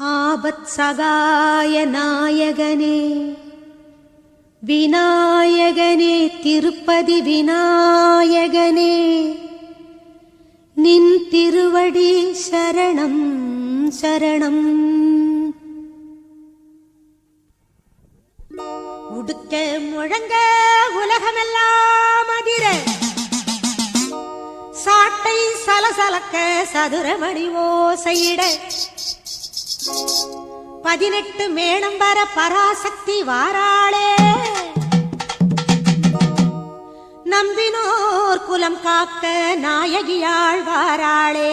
ஆபத் சகாய நாயகனே. விநாயகனே திருப்பதி விநாயகனே. நின் திருவடி சரணம் சரணம். உடுக்க முழங்க உலகமெல்லாம் அதிர. சாட்டை சலசலக்க சதுரமணி ஓசையிட. பதினெட்டு மேளம் வர பராசக்தி வாராளே. நம்பினோர் குலம் காக்க நாயகியாள் வாராளே.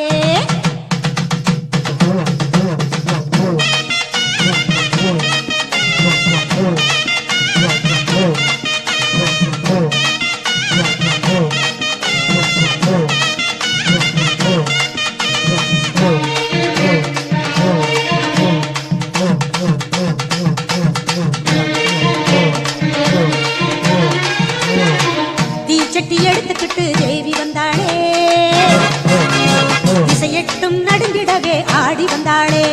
ஆடி வந்தாளே.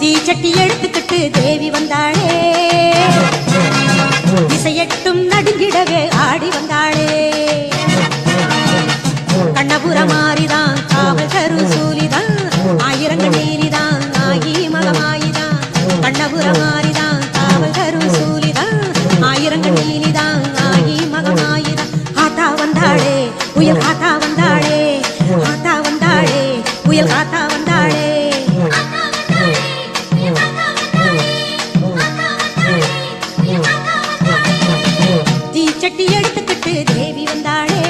தீச்சட்டி எடுத்துக்கிட்டு தேவி வந்தாளே. திசையட்டும் நடுங்கிடவே ஆடி வந்தாளே. கண்ணபுர மாறிதான் காவல் கரு சூலிதான் ஆயிரங்கள் நீரிதான் ஆகி மகமாயிதான். கண்ணபுர மாறிதான் காவல் கரு சூலி கட்டி எடுத்துக்கிட்டு தேவி வந்தாளே.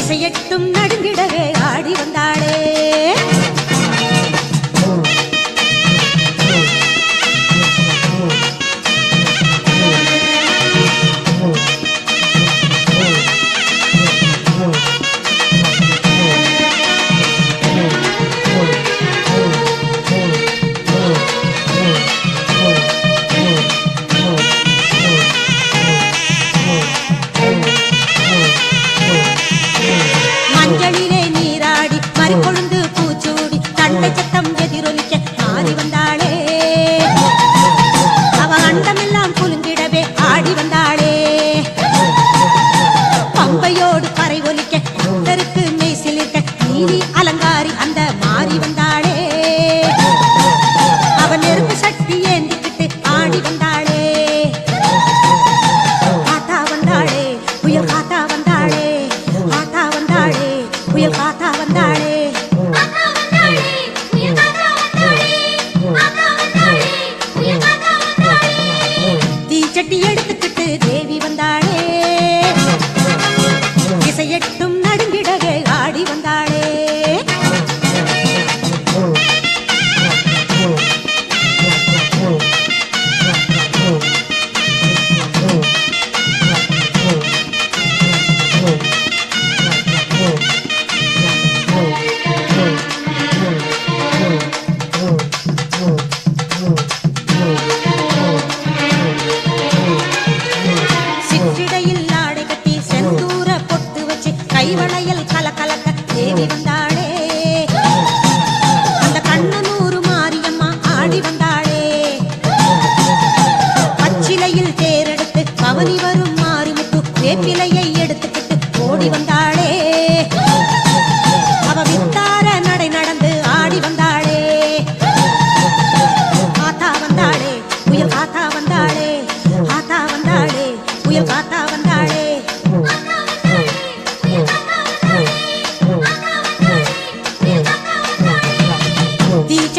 இசையட்டும் பம்பையோடு பறை ஒலிக்க பக்தருக்கு மெய் சிலிர்க்க நீதி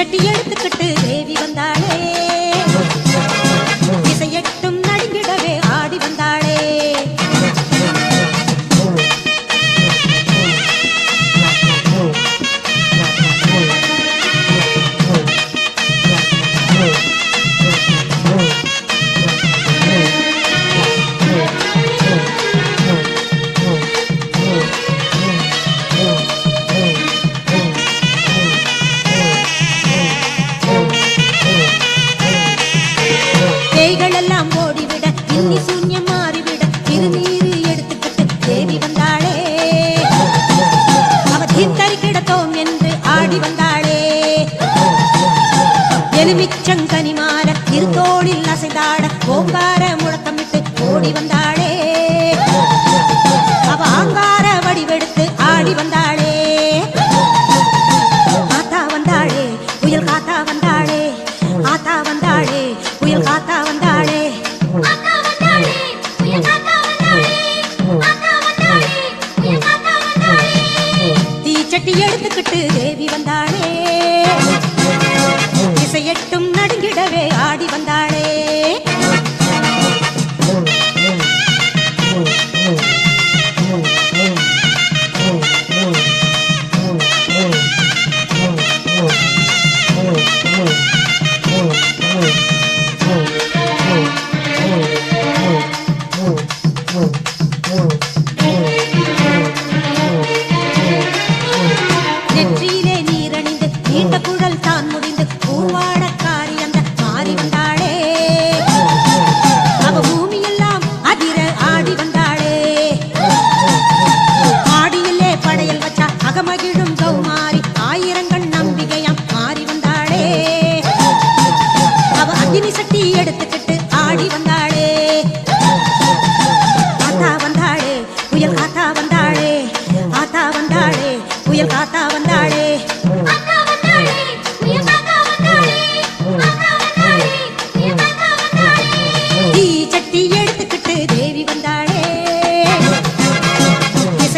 சட்டி எடுத்துக்கிட்டு தேவி வந்தா திருத்தோணில் அசைந்தாட ஓங்கார முழக்கமிட்டு ஓடி வந்தாளே. அவ ஆங்கார வடிவெடுத்து ஆடி வந்தாளே. காத்தா வந்தாளே புயல் காத்தா வந்தாளே. ஆத்தா வந்தாளே புயல் காத்தா வந்தாளே.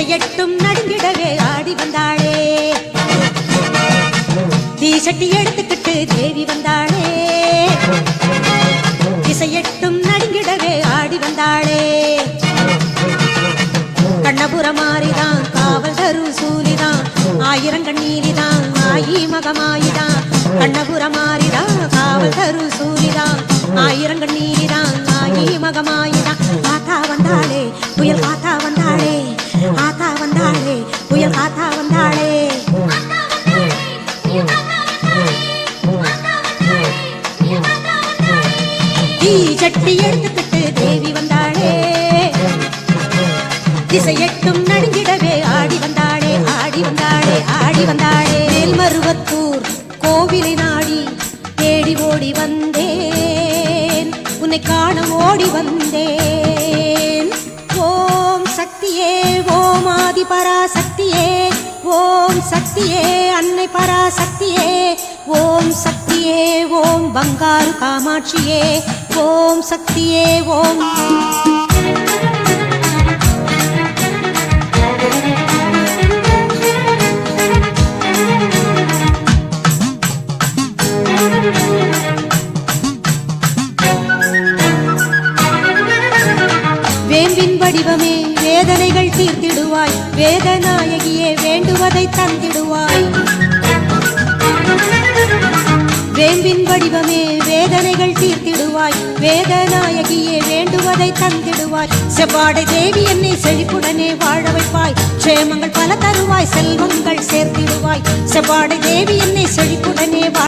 எட்டும் நடுங்கிடவே ஆடி வந்தாளே. தீசட்டி எடுத்துக்கிட்டு தேவி மருவத்தூர் கோவிலை நாடி தேடி ஓடி வந்தேன். உன்னை காண ஓடி வந்தேன். ஓம் சக்தியே ஓம் ஆதி பராசக்தியே ஓம் சக்தியே அன்னை பராசக்தியே ஓம் சக்தியே ஓம் பங்காரு காமாட்சியே ஓம் சக்தியே ஓம் வேம்பின் வடிவமே வேதனைகள் தீர்த்திடுவாய். வேதநாயகியே வேண்டுவதை தந்திடுவாய். வேம்பின் வடிவமே வேதனைகள் தீர்த்திடுவாய். வேதநாயகியே வேண்டுவதை தந்திடுவாய். செவ்வாடை தேவி என்னை செழிப்புடனே வாழ வைப்பாய். க்ஷேமங்கள் பல தருவாய் செல்வங்கள் சேர்த்திடுவாய். செவ்வாடை தேவி என்னை செழிப்புடனே வாழ